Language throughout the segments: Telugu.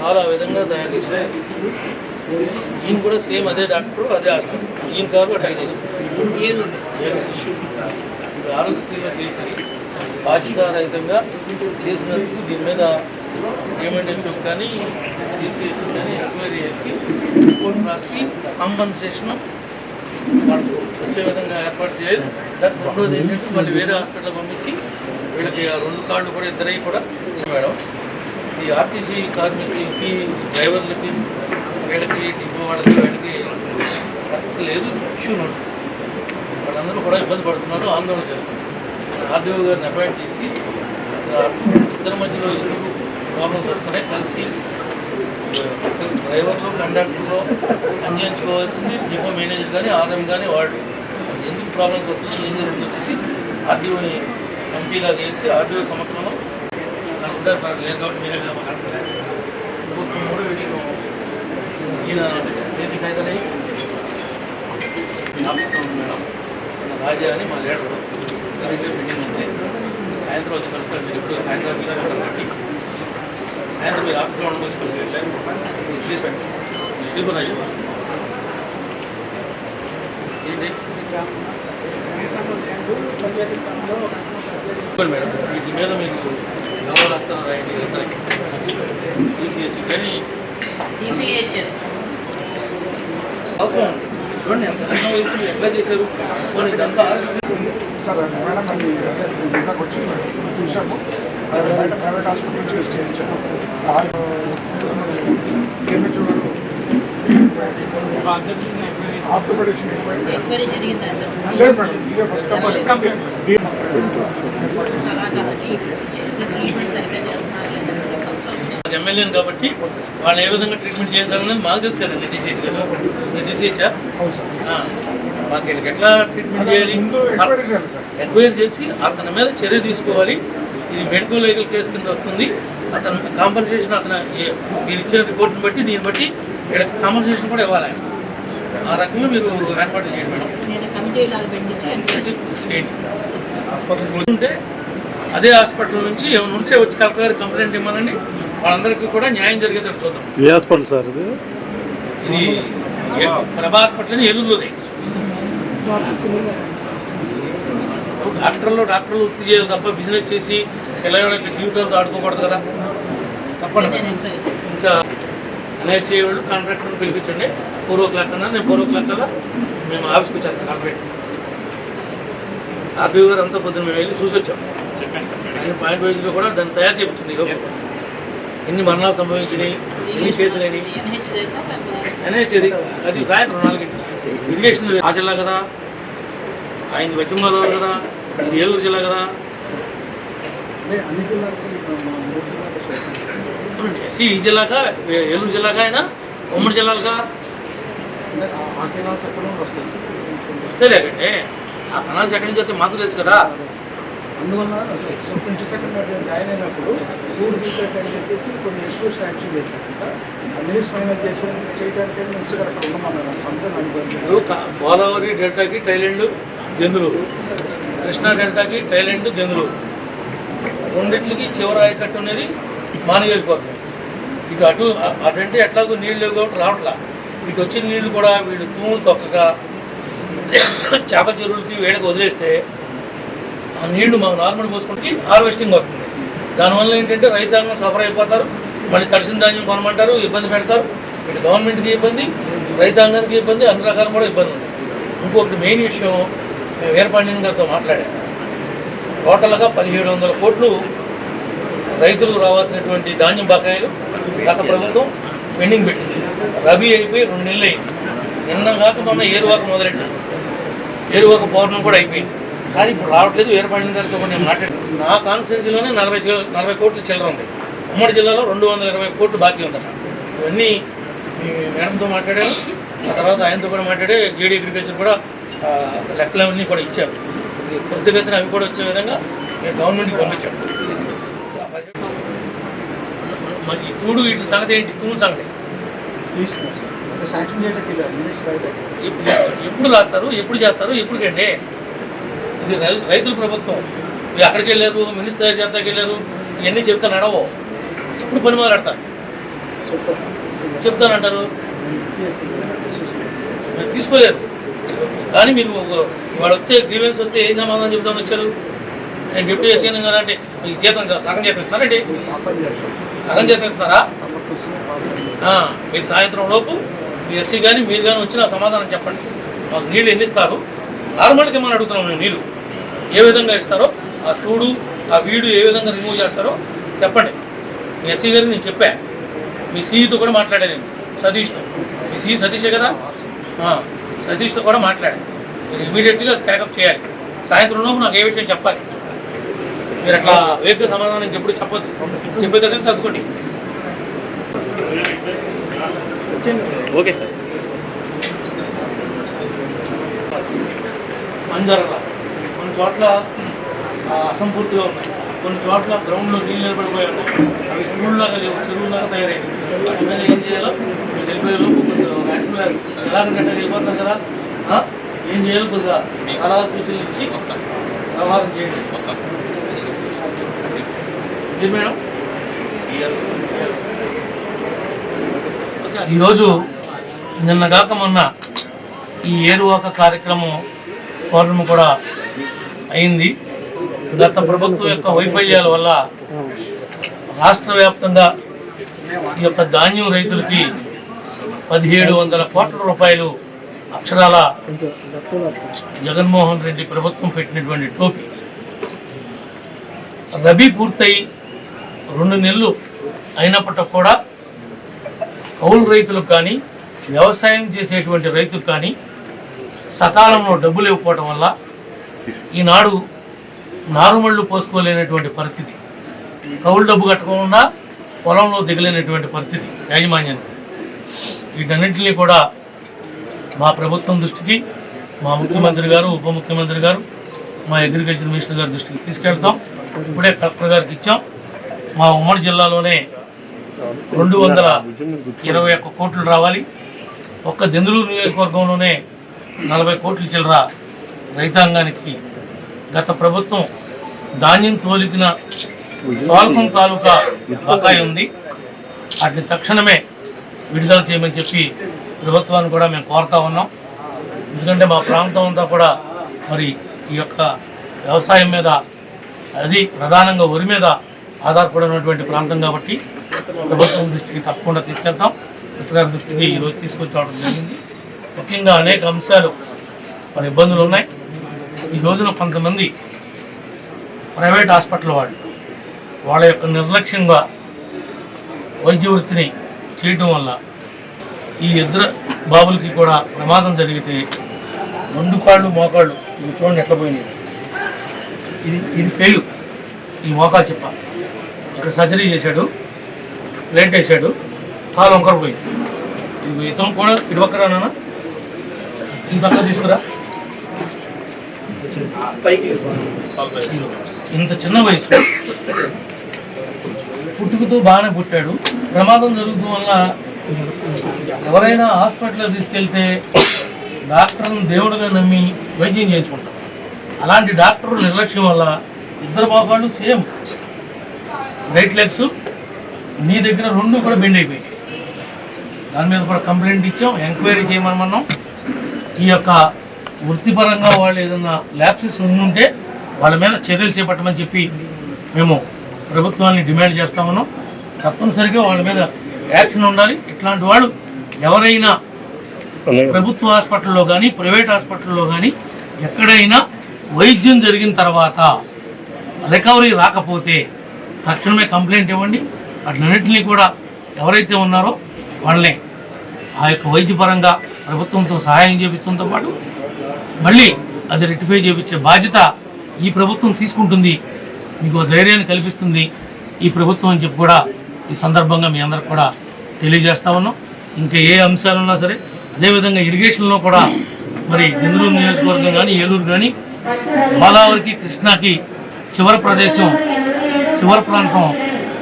చాలా ఆ విధంగా తయారు చేసినాయి ఈయన కూడా సేమ్ అదే డాక్టర్ అదే హాస్పిటల్. ఈయన కాదు అటాక్ చేశారు. ఇప్పుడు ఆరోగ్యశ్రీలో చేసి బాధ్యతారహితంగా చేసినందుకు దీని మీద పేమెంట్ ఎక్కువ కానీ సిసిహెచ్ కానీ ఎంక్వైరీ చేసి రిపోర్ట్ రాసి కాంపన్సేషన్ వాళ్ళకు వచ్చే విధంగా ఏర్పాటు చేయాలి. దానికి రెండోది ఏంటంటే మళ్ళీ వేరే హాస్పిటల్ పంపించి వీళ్ళకి ఆ రెండు కార్డులు కూడా ఇద్దరికి కూడా మేడం. ఈ ఆర్టీసీ కార్మికులకి డ్రైవర్లకి వీళ్ళకి డిపో వాళ్ళకి వీళ్ళకి లేదు ఇష్యూ ఉంటుంది వాళ్ళందరూ కూడా ఇబ్బంది పడుతున్నారు ఆందోళన చేస్తున్నారు. ఆర్డీఓ గారిని అపాయింట్ చేసి ఇద్దరి మధ్యలో ఎందుకు ప్రాబ్లమ్స్ వస్తున్నాయి కలిసి డ్రైవర్లు కండక్టర్లో అందించుకోవాల్సింది డిపో మేనేజర్ కానీ ఆర్ఎం కానీ వాళ్ళు. ఎందుకు ప్రాబ్లమ్స్ వస్తున్నాయి ఏం చేసి వచ్చేసి ఆర్డీఓని ఎంపీలా చేసి ఆర్డీఓ సంవత్సరంలో ఉంటారు సార్? లేదు కాబట్టి మీరే కదా మూడు వీడియో ఈయన దేనికి అయితే మేడం. రాజా అని మా లీడరు. మీటింగ్ ఉంది. సాయంత్రం వచ్చి కలుస్తారు. మీరు ఇప్పుడు సాయంత్రం మీద కాబట్టి సాయంత్రం మీరు ఆఫీస్లో ఉండడం వచ్చి కలుస్తారు. చేసి పెట్టండి స్లీపర్ అయ్యి ఏంటి? మేడం. వీటి మీద మీకు ఎవరు ఈసీహెచ్ కానీ ఈసీహెచ్ఎస్ చూడండి ఎంత ఎట్లా చేశారు పోనీ ఇదంతా సార్ మేడం అది ఇందాక వచ్చి చూసాము బయట ప్రైవేట్ హాస్పిటల్ నుంచి చేయించాము లేదు మేడం ఇదే ఫస్ట్ ఎమ్మెల్యేని కాబట్టి వాళ్ళు ఏ విధంగా ట్రీట్మెంట్ చేయించాలనేది మాకు తెలుసు కదండి డిసిహెచ్ కదా డిసిహెచ్ మాకు ఎట్లా ట్రీట్మెంట్ చేయాలి? ఎంక్వైరీ చేసి అతని మీద చర్య తీసుకోవాలి. ఇది మెడికల్ లీగల్ కేసు కింద వస్తుంది. అతను కాంపన్సేషన్ అతను మీరు ఇచ్చిన రిపోర్ట్ని బట్టి దీన్ని బట్టి వీళ్ళకి కాంపన్సేషన్ కూడా ఇవ్వాలి ఆయన. ఆ రకంగా మీరు ఏర్పాటు చేయండి. మేడం ఉంటే అదే హాస్పిటల్ నుంచి ఏమైనా ఉంటే వచ్చి కలెక్టర్ కంప్లైంట్ ఇవ్వమనండి వాళ్ళందరికీ కూడా న్యాయం జరిగేటట్టు చూద్దాం. ఏ హాస్పిటల్ సార్ ఇది? ప్రభా హాస్పిటల్ అని ఏలూరులోది డాక్టర్లు డాక్టర్లు వృత్తి చేయాలి తప్ప బిజినెస్ చేసి పిల్లల జీవితాలతో ఆడుకోకూడదు కదా. తప్పండి ఇంకా నెక్స్ట్ చేయవాళ్ళు కాంట్రాక్టర్ని పిలిపించండి. ఫోర్ ఓ క్లాక్ అన్నా నేను ఫోర్ ఓ క్లాక్ కల్లా మేము ఆఫీస్కి వచ్చాను కాంట్రాక్ట్ ఆర్బీ గారు అంతా పొద్దున్న మేము వెళ్ళి చూసి వచ్చాం ఆయన పాయింట్ వైజ్లో కూడా దాన్ని తయారు చేయించింది ఎన్ని మరణాలు సంభవించినాయి ఎన్ని అది సాయంత్రం నాలుగింటి ఇరిగేషన్ ఆ జిల్లా కదా. ఆయన పశ్చిమ గోదావరి కదా. ఇది ఏలూరు జిల్లా కదా. ఎస్సీ ఈ జిల్లాకా ఏలూరు జిల్లాకా ఆయన ఉమ్మడి జిల్లాలుగా వస్తాయి లేకండి. ఆ కనాల్స్ ఎక్కడి నుంచి వస్తే మాకు తెలుసు కదా. అందువల్ల ట్వంటీ సెకండ్ జాయిన్ అయినప్పుడు టూర్ సీక్రెట్ అని చెప్పేసి కొన్ని ఎస్క్యూట్ శాంక్షన్ చేశాను ఆ మినిట్స్ ఫైనల్ చేసి చేయడానికి మినిస్టర్ అక్కడ ఉండమన్నారు. సంథింగ్ అనుకోండి గోదావరి డెల్టాకి థైలాండ్ దెందులు కృష్ణా డెల్టాకి థైలాండ్ దెందులు రెండింటికి చివరి ఆయకట్టు అనేది మానవేలిపోతుంది ఇటు అటు అ- అటంటే ఎట్లాగో నీళ్ళు లేవు కాబట్టి రావట్లా. ఇటు వచ్చిన నీళ్ళు కూడా వీళ్ళు తూములు తొక్కగా చేప చెరువులకి వేడికి వదిలేస్తే నీళ్ళు మాకు నార్మల్ పోసుకుంటే హార్వెస్టింగ్ వస్తుంది. దానివల్ల ఏంటంటే రైతాంగం సఫర్ అయిపోతారు. మళ్ళీ తడిసిన ధాన్యం కొనమంటారు ఇబ్బంది పెడతారు. ఇటు గవర్నమెంట్కి ఇబ్బంది రైతాంగానికి ఇబ్బంది అన్ని రకాలు కూడా ఇబ్బంది ఉంది. ఇంకొకటి మెయిన్ విషయం మేము వీరపాండ్యం గారితో మాట్లాడాం. టోటల్గా పదిహేడు వందల కోట్లు రైతులకు రావాల్సినటువంటి ధాన్యం బకాయిలు గత ప్రభుత్వం పెండింగ్ పెట్టింది. రబీ అయిపోయి రెండు నెలలు అయింది. నిన్న కాక మొన్న ఏరువాక మొదలెట్టింది. ఏరువాక పౌర్ణం కూడా అయిపోయింది. కానీ ఇప్పుడు రావట్లేదు గారితో కూడా నేను మాట్లాడాను నా కాన్స్టిట్యున్సీలోనే నలభై నలభై కోట్ల చిల్లర ఉంది. ఉమ్మడి జిల్లాలో రెండు వందల ఇరవై కోట్లు బాకీ ఉందట. ఇవన్నీ మీ మేడంతో మాట్లాడాను ఆ తర్వాత ఆయనతో కూడా మాట్లాడే జేడీ అగ్రికల్చర్ కూడా లెక్కలన్నీ కూడా ఇచ్చారు. త్వరితగతిన అవి కూడా వచ్చే విధంగా మేము గవర్నమెంట్కి పంపించాం మరి ఈ తూడు వీటి సంగతి ఏంటి? తూడు సంగతి. ఎప్పుడు రాస్తారు ఎప్పుడు చేస్తారు? ఎప్పుడు కండి ఇది రైతుల ప్రభుత్వం. మీరు అక్కడికి వెళ్ళారు మినిస్టర్ చేతకి వెళ్ళారు ఇవన్నీ చెప్తాను నడవో ఇప్పుడు పని మొదలెడతారు చెప్తానంటారు. మీరు తీసుకోలేరు. కానీ మీరు వాడు వస్తే గ్రీవెన్స్ వస్తే ఏం సమాధానం చెప్తామని వచ్చారు? నేను డిప్యూటీ చేసాను కదా అంటే మీకు జీతం సగం చేపిస్తానండి సగం చేపిస్తారా మీరు సాయంత్రం లోపు మీ ఎస్సీ కానీ మీరు కానీ వచ్చిన సమాధానం చెప్పండి. మాకు నీళ్ళు ఎన్ని ఇస్తారు? నార్మల్గా మనం అడుగుతున్నాం మేము నీళ్ళు. ఏ విధంగా ఇస్తారో ఆ టూడు ఆ వీడు ఏ విధంగా రిమూవ్ చేస్తారో చెప్పండి. మీ ఎస్సీ గారికి నేను చెప్పా. మీ సీఈతో కూడా మాట్లాడాను నేను. సతీష్తో. మీ సీ సతీషే కదా? సతీష్తో కూడా మాట్లాడాను మీరు ఇమీడియట్గా ట్యాకప్ చేయాలి. సాయంత్రం లోపు నాకు ఏ విషయం చెప్పాలి. మీరు అట్లా వేగ్గా సమాధానం ఎప్పుడు చెప్పొద్దు. చెప్పేదంటే సర్దుకోండి. Okay sir. మంజరల కొన్ని చోట్ల అసంపూర్తిగా ఉన్నాయి. కొన్ని చోట్ల గ్రౌండ్లో నీళ్ళు నిలబడిపోయి ఉన్నాయి అవి స్కూల్లాగా లేవు చెరువులాగా తయారైంది అందుకని ఏం చేయాలో మీరు వెళ్ళిపోయే లోపు కొంచెం యాక్టివ్గా ఎలాగంటే వెళ్ళిపోతాం కదా ఏం చేయాలి కొద్దిగా సలహా సూచనలు ఇచ్చి ప్రవాహం చేయండి. ఇది మేడం? ఈరోజు నిన్న కాక మొన్న ఈ ఏరువాక కార్యక్రమం పౌర్ణమి కూడా అయింది. గత ప్రభుత్వం యొక్క వైఫల్యాల వల్ల రాష్ట్ర వ్యాప్తంగా ఈ యొక్క ధాన్యం రైతులకి పదిహేడు వందల కోట్ల రూపాయలు అక్షరాల జగన్మోహన్ రెడ్డి ప్రభుత్వం పెట్టినటువంటి టోపీ. రబీ పూర్తయి రెండు నెలలు అయినప్పటికి కూడా కౌలు రైతులకు కానీ వ్యవసాయం చేసేటువంటి రైతులకు కానీ సకాలంలో డబ్బులు ఇవ్వకపోవటం వల్ల ఈనాడు నారుమళ్ళు పోసుకోలేనటువంటి పరిస్థితి. కౌలు డబ్బు కట్టకుండా పొలంలో దిగలేనటువంటి పరిస్థితి యాజమాన్యానికి. వీటన్నింటినీ కూడా మా ప్రభుత్వం దృష్టికి మా ముఖ్యమంత్రి గారు ఉప ముఖ్యమంత్రి గారు మా అగ్రికల్చర్ మినిస్టర్ గారి దృష్టికి తీసుకెళ్తాం. ఇప్పుడే కలెక్టర్ గారికి ఇచ్చాం. మా ఉమ్మడి జిల్లాలోనే రెండు వందల ఇరవై ఒక్క కోట్లు రావాలి. ఒక్క దెందులూరు నియోజకవర్గంలోనే నలభై కోట్లు చిల్లర రైతాంగానికి గత ప్రభుత్వం ధాన్యం తోలికిన తోల్కం తాలూకా బకాయి ఉంది. వాటిని తక్షణమే విడుదల చేయమని చెప్పి ప్రభుత్వాన్ని కూడా మేము కోరుతా ఉన్నాం. ఎందుకంటే మా ప్రాంతం అంతా కూడా మరి ఈ యొక్క వ్యవసాయం మీద అది ప్రధానంగా వరి మీద ఆధారపడినటువంటి ప్రాంతం కాబట్టి ప్రభుత్వం దృష్టికి తప్పకుండా తీసుకెళ్తాం. కలెక్టర్ దృష్టికి ఈరోజు తీసుకొచ్చి రావడం జరిగింది. ముఖ్యంగా అనేక అంశాలు మరి ఇబ్బందులు ఉన్నాయి. ఈ రోజున కొంతమంది ప్రైవేట్ హాస్పిటల్ వాళ్ళు వాళ్ళ యొక్క నిర్లక్ష్యంగా వైద్య వృత్తిని చేయటం వల్ల ఈ ఇద్దరు బాబులకి కూడా ప్రమాదం జరిగితే రెండు కాళ్ళు మోకాళ్ళు ఇది చూడండి ఎట్లా పోయినాయి. ఇది ఇది ఫెయిల్ ఈ మోకాలు చెప్ప. ఇక్కడ సర్జరీ చేశాడు ప్లేట్ వేసాడు కాలు వంకర పోయింది. ఇది ఇతను కూడా ఇటు నాన్న ఈ పక్క తీసుకురా. ఇంత చిన్న వయసు పుట్టుకతో బాగానే పుట్టాడు. ప్రమాదం జరుగుతూ వల్ల ఎవరైనా హాస్పిటల్ తీసుకెళ్తే డాక్టర్ని దేవుడుగా నమ్మి వైద్యం చేయించుకుంటారు. అలాంటి డాక్టర్ నిర్లక్ష్యం వల్ల ఇద్దరు పాపాలు సేమ్. రైట్ లెగ్స్ నీ దగ్గర రెండు కూడా బెండ్ అయిపోయాయి. దాని మీద కూడా కంప్లైంట్ ఇచ్చాం ఎంక్వైరీ చేయమన్నాం ఈ యొక్క వృత్తిపరంగా వాళ్ళు ఏదైనా ల్యాప్సెస్ ఉంటే వాళ్ళ మీద చర్యలు చేపట్టమని చెప్పి మేము ప్రభుత్వాన్ని డిమాండ్ చేస్తా ఉన్నాం. తప్పనిసరిగా వాళ్ళ మీద యాక్షన్ ఉండాలి. ఇట్లాంటి వాళ్ళు ఎవరైనా ప్రభుత్వ హాస్పిటల్లో కానీ ప్రైవేట్ హాస్పిటల్లో కానీ ఎక్కడైనా వైద్యం జరిగిన తర్వాత రికవరీ రాకపోతే తక్షణమే కంప్లైంట్ ఇవ్వండి. అట్లన్నింటినీ కూడా ఎవరైతే ఉన్నారో వాళ్ళని ఆ యొక్క వైద్యపరంగా ప్రభుత్వంతో సహాయం చేపించడంతో పాటు మళ్ళీ అది రెక్టిఫై చేపించే బాధ్యత ఈ ప్రభుత్వం తీసుకుంటుంది. మీకు ధైర్యాన్ని కల్పిస్తుంది. ఈ ప్రభుత్వం అని చెప్పి కూడా ఈ సందర్భంగా మీ అందరికి కూడా తెలియజేస్తా ఉన్నాం. ఇంకా ఏ అంశాలు ఉన్నా సరే అదేవిధంగా ఇరిగేషన్లో కూడా మరి బెంగళూరు నియోజకవర్గం కానీ ఏలూరు కానీ గోదావరికి కృష్ణాకి చివరి ప్రదేశం చివరి ప్రాంతం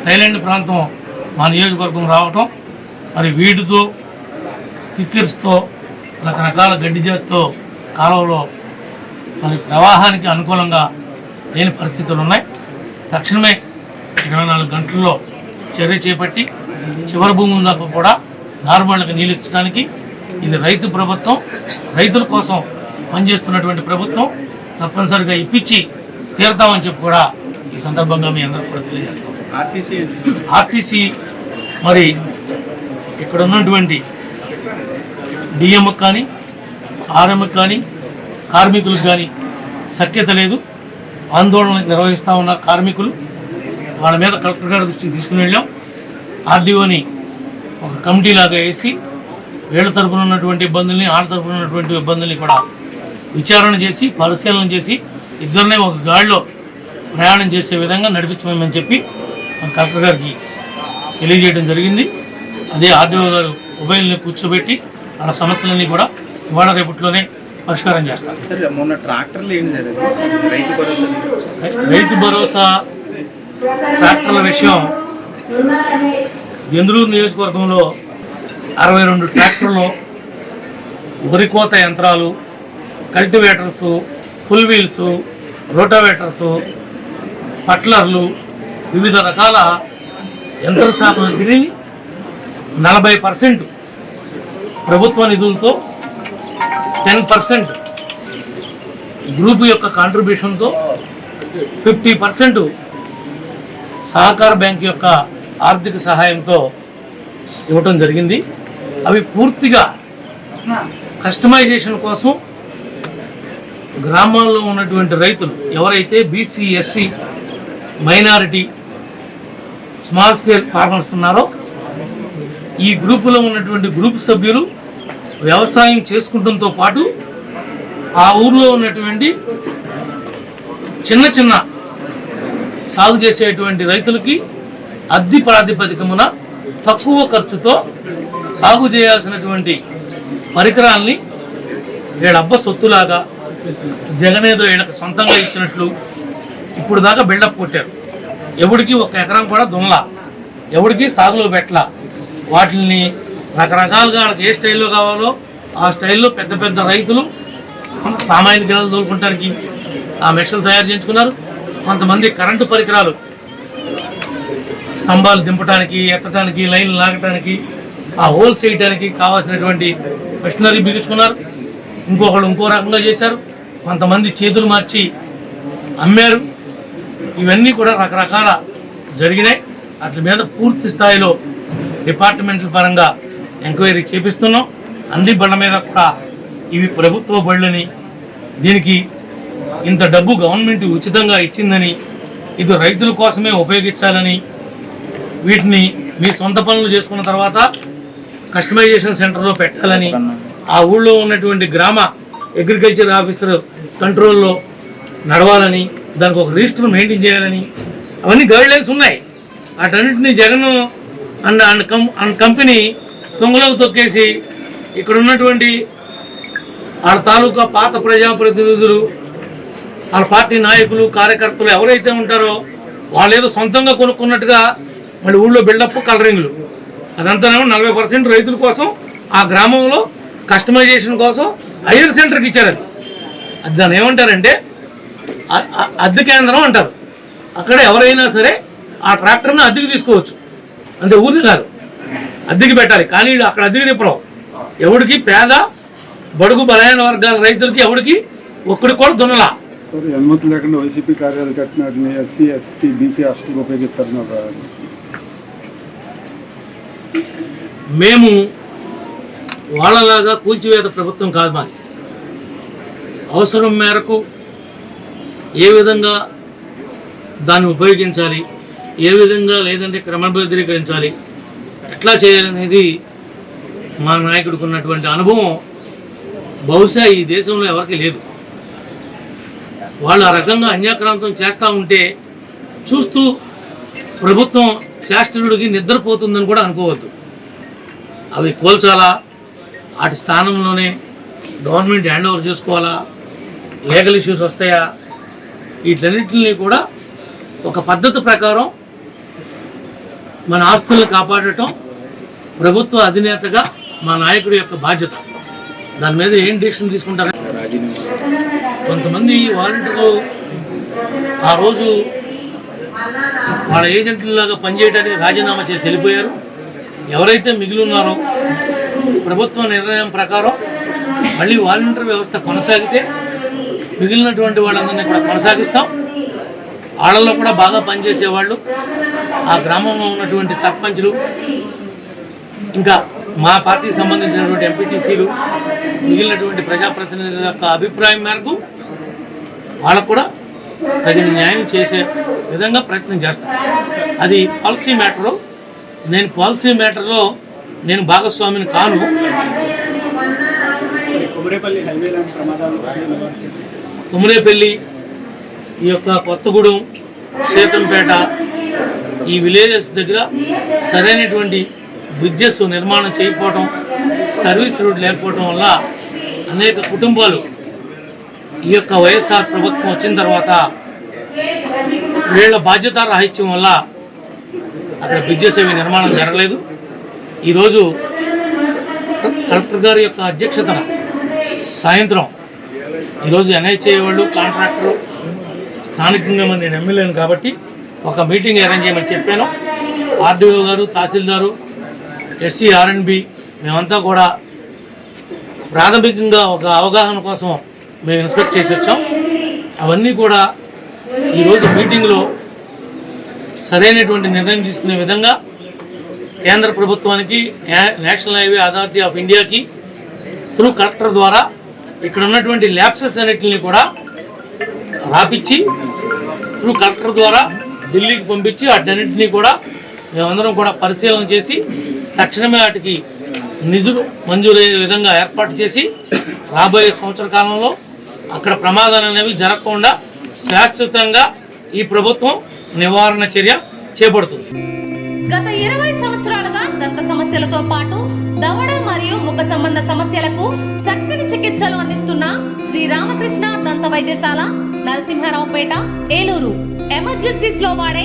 థైలాండ్ ప్రాంతం మా నియోజకవర్గం రావటం మరి వీటితో కిక్కిర్స్తో రకరకాల గడ్డి జాతితో కాలువలో మరి ప్రవాహానికి అనుకూలంగా లేని పరిస్థితులు ఉన్నాయి. తక్షణమే ఇరవై నాలుగు గంటల్లో చర్య చేపట్టి చివరి భూముల దాకా కూడా నార్మల్గా నీళ్ళు ఇచ్చడానికి ఇది రైతు ప్రభుత్వం రైతుల కోసం పనిచేస్తున్నటువంటి ప్రభుత్వం తప్పనిసరిగా ఇప్పించి తీరుతామని చెప్పి కూడా ఈ సందర్భంగా మీ అందరికీ కూడా తెలియజేస్తాం. ఆర్టీసీ ఆర్టీసీ మరి ఇక్కడ ఉన్నటువంటి డిఎంకి కానీ ఆర్ఎంకి కానీ కార్మికులకు కానీ సఖ్యత లేదు. ఆందోళన నిర్వహిస్తూ ఉన్న కార్మికులు వాళ్ళ మీద కలెక్టర్ గారి దృష్టికి తీసుకుని వెళ్ళాం. ఆర్డీఓని ఒక కమిటీ లాగా వేసి వీళ్ళ తరపున ఉన్నటువంటి ఇబ్బందుల్ని ఆడ తరపున ఉన్నటువంటి ఇబ్బందుల్ని కూడా విచారణ చేసి పరిశీలన చేసి ఇద్దరినే ఒక గాడిలో ప్రయాణం చేసే విధంగా నడిపించమని చెప్పి మన కలెక్టర్ గారికి తెలియజేయడం జరిగింది. అదే ఆర్డీఓ గారు ఉభయల్ని కూర్చోబెట్టి వాళ్ళ సమస్యలన్నీ కూడా ఇవాళ రేపట్లోనే పరిష్కారం చేస్తారు మొన్న ట్రాక్టర్లు అది? రైతు భరోసా రైతు భరోసా ట్రాక్టర్ల విషయం దెందులూరు నియోజకవర్గంలో అరవై రెండు ట్రాక్టర్లు వరి కోత యంత్రాలు కల్టివేటర్స్ ఫుల్ వీల్స్ రోటావేటర్స్ పట్లర్లు వివిధ రకాల యంత్ర నలభై పర్సెంట్ ప్రభుత్వ నిధులతో టెన్ పర్సెంట్ గ్రూప్ యొక్క కాంట్రిబ్యూషన్తో ఫిఫ్టీ పర్సెంట్ సహకార బ్యాంక్ యొక్క ఆర్థిక సహాయంతో ఇవ్వటం జరిగింది. అవి పూర్తిగా కస్టమైజేషన్ కోసం గ్రామాల్లో ఉన్నటువంటి రైతులు ఎవరైతే BC SC minority small scale farmers ఉన్నారో ఈ గ్రూపులో ఉన్నటువంటి గ్రూప్ సభ్యులు వ్యవసాయం చేసుకుంటంతో పాటు ఆ ఊర్లో ఉన్నటువంటి చిన్న చిన్న సాగు చేసేటువంటి రైతులకి అద్దె ప్రాతిపదికమున తక్కువ ఖర్చుతో సాగు చేయాల్సినటువంటి పరికరాల్ని వీళ్ళ సొత్తులాగా జగనేదో ఈయనకు సొంతంగా ఇచ్చినట్లు ఇప్పుడు దాకా బిల్డప్ కొట్టారు. ఎవడికి ఒక ఎకరం కూడా దున్నలా. ఎవడికి సాగులో పెట్టలా. వాటిని రకరకాలుగా వాళ్ళకి ఏ స్టైల్లో కావాలో ఆ స్టైల్లో పెద్ద పెద్ద రైతులు పామాయిల్ గిన్నెలు తోలుకుంటానికి ఆ మెషిన్లు తయారు చేయించుకున్నారు. కొంతమంది కరెంటు పరికరాలు స్తంభాలు దింపడానికి ఎత్తడానికి లైన్లు లాగటానికి ఆ హోల్స్ చేయడానికి కావాల్సినటువంటి మెషినరీ బిగించుకున్నారు. ఇంకొకళ్ళు ఇంకో రకంగా చేశారు. కొంతమంది చేతులు మార్చి అమ్మారు. ఇవన్నీ కూడా రకరకాల జరిగినాయి. వాటి మీద పూర్తి స్థాయిలో డిపార్ట్మెంట్ల పరంగా ఎంక్వైరీ చేపిస్తున్నాం. అన్ని బండ్ల మీద కూడా ఇవి ప్రభుత్వ బళ్ళని దీనికి ఇంత డబ్బు గవర్నమెంట్ ఉచితంగా ఇచ్చిందని ఇది రైతుల కోసమే ఉపయోగించాలని వీటిని మీ సొంత పనులు చేసుకున్న తర్వాత కస్టమైజేషన్ సెంటర్లో పెట్టాలని ఆ ఊళ్ళో ఉన్నటువంటి గ్రామ అగ్రికల్చర్ ఆఫీసర్ కంట్రోల్లో నడవాలని దానికి ఒక రిజిస్టర్ మెయింటైన్ చేయాలని అవన్నీ గైడ్లైన్స్ ఉన్నాయి. వాటన్నింటినీ Jagan and and com and company తొంగలోకి తొక్కేసి ఇక్కడ ఉన్నటువంటి ఆ తాలూకా పాత ప్రజాప్రతినిధులు వాళ్ళ పార్టీ నాయకులు కార్యకర్తలు ఎవరైతే ఉంటారో వాళ్ళు ఏదో సొంతంగా కొనుక్కున్నట్టుగా మళ్ళీ ఊళ్ళో బిల్డప్ కలరింగ్లు. అదంతానేమో నలభై పర్సెంట్ రైతుల కోసం ఆ గ్రామంలో కస్టమైజేషన్ కోసం ఐదు సెంటర్కి ఇచ్చారు అది. దాన్ని ఏమంటారంటే అద్దె కేంద్రం అంటారు. అక్కడ ఎవరైనా సరే ఆ ట్రాక్టర్ని అద్దెకి తీసుకోవచ్చు. అంటే ఊరిని కాదు. అద్దెకి పెట్టాలి. కానీ అక్కడ అద్దెకి తిప్పడం ఎవడికి పేద బడుగు బలహీన వర్గాల రైతులకి ఎవడికి ఒక్కడికి కూడా దున్నలా. సార్ అనుమతి లేకుండా వైసీపీ కార్యాలయాలు కట్టిన ఎస్సీ ఎస్టీ బీసీ హాస్టల్కి ఉపయోగిస్తారు మేము వాళ్ళలాగా కూల్చివేత ప్రభుత్వం కాదు మాది. అవసరం మేరకు ఏ విధంగా దాన్ని ఉపయోగించాలి ఏ విధంగా లేదంటే క్రమబద్ధీకరించాలి ఎట్లా చేయాలనేది మా నాయకుడికి ఉన్నటువంటి అనుభవం బహుశా ఈ దేశంలో ఎవరికి లేదు. వాళ్ళు ఆ రకంగా అన్యాక్రాంతం చేస్తూ ఉంటే చూస్తూ ప్రభుత్వం శాస్త్రుడికి నిద్రపోతుందని కూడా అనుకోవద్దు. అవి కోల్చాలా? వాటి స్థానంలోనే గవర్నమెంట్ హ్యాండ్ ఓవర్ చేసుకోవాలా? లీగల్ ఇష్యూస్ వస్తాయా? వీటన్నిటిని కూడా ఒక పద్ధతి ప్రకారం మన ఆస్తులను కాపాడటం ప్రభుత్వ అధినేతగా మా నాయకుడి యొక్క బాధ్యత. దాని మీద ఏం డిసిషన్ తీసుకుంటారు? కొంతమంది వాలంటీర్లు ఆ రోజు వాళ్ళ ఏజెంట్లలాగా పనిచేయడానికి రాజీనామా చేసి వెళ్ళిపోయారు. ఎవరైతే మిగిలి ఉన్నారో ప్రభుత్వ నిర్ణయం ప్రకారం మళ్ళీ వాలంటీర్ వ్యవస్థ కొనసాగితే మిగిలినటువంటి వాళ్ళందరినీ కూడా కొనసాగిస్తాం. వాళ్ళల్లో కూడా బాగా పనిచేసే వాళ్ళు ఆ గ్రామంలో ఉన్నటువంటి సర్పంచ్లు ఇంకా మా పార్టీకి సంబంధించినటువంటి ఎంపీటీసీలు మిగిలినటువంటి ప్రజాప్రతినిధుల యొక్క అభిప్రాయం మేరకు వాళ్ళకు కూడా తగిన న్యాయం చేసే విధంగా ప్రయత్నం చేస్తాం. అది పాలసీ మ్యాటరు. నేను పాలసీ మ్యాటర్లో నేను భాగస్వామిని కాను. కుమరేపల్లి ఈ యొక్క కొత్తగూడెం సీతంపేట ఈ విలేజెస్ దగ్గర సరైనటువంటి బ్రిడ్జెస్ నిర్మాణం చేయకపోవడం సర్వీస్ రోడ్ లేకపోవడం వల్ల అనేక కుటుంబాలు ఈ యొక్క వైఎస్ఆర్ ప్రభుత్వం వచ్చిన తర్వాత వీళ్ళ బాధ్యత రాహిత్యం వల్ల అక్కడ బ్రిడ్జెస్ అవి నిర్మాణం జరగలేదు. ఈరోజు కలెక్టర్ గారి యొక్క అధ్యక్షత సాయంత్రం ఈరోజు ఎన్హెచ్ఏ వాళ్ళు కాంట్రాక్టర్ స్థానికంగా నేను ఎమ్మెల్యేను కాబట్టి ఒక మీటింగ్ అరేంజ్ చేయమని చెప్పాను. ఆర్డీఓ గారు తహసీల్దారు ఎస్సీ ఆర్ఎండ్బి మేమంతా కూడా ప్రాథమికంగా ఒక అవగాహన కోసం మేము ఇన్స్పెక్ట్ చేసి వచ్చాం. అవన్నీ కూడా ఈరోజు మీటింగ్లో సరైనటువంటి నిర్ణయం తీసుకునే విధంగా కేంద్ర ప్రభుత్వానికి నే- నేషనల్ హైవే అథారిటీ ఆఫ్ ఇండియాకి త్రూ కలెక్టర్ ద్వారా ఇక్కడ ఉన్నటువంటి ల్యాబ్సెస్ అన్నిటిని కూడా రాపిచ్చి త్రూ కలెక్టర్ ద్వారా ఢిల్లీకి పంపించి వాటన్నింటినీ కూడా మేమందరం కూడా పరిశీలన చేసి తక్షణమే వాటికి నిధులు మంజూరయ్యే విధంగా ఏర్పాటు చేసి రాబోయే సంవత్సర కాలంలో అక్కడ ప్రమాదాలు అనేవి జరగకుండా శాశ్వతంగా ఈ ప్రభుత్వం నివారణ చర్య చేపడుతుంది. గత ఇరవై సంవత్సరాలుగా దంత సమస్యలతో పాటు దవడ మరియు ముఖ సంబంధ సమస్యలకు చక్కని చికిత్సలు అందిస్తున్న శ్రీ రామకృష్ణ దంత వైద్యశాల నరసింహారావుపేట ఏలూరు. ఎమర్జెన్సీస్లో వాడే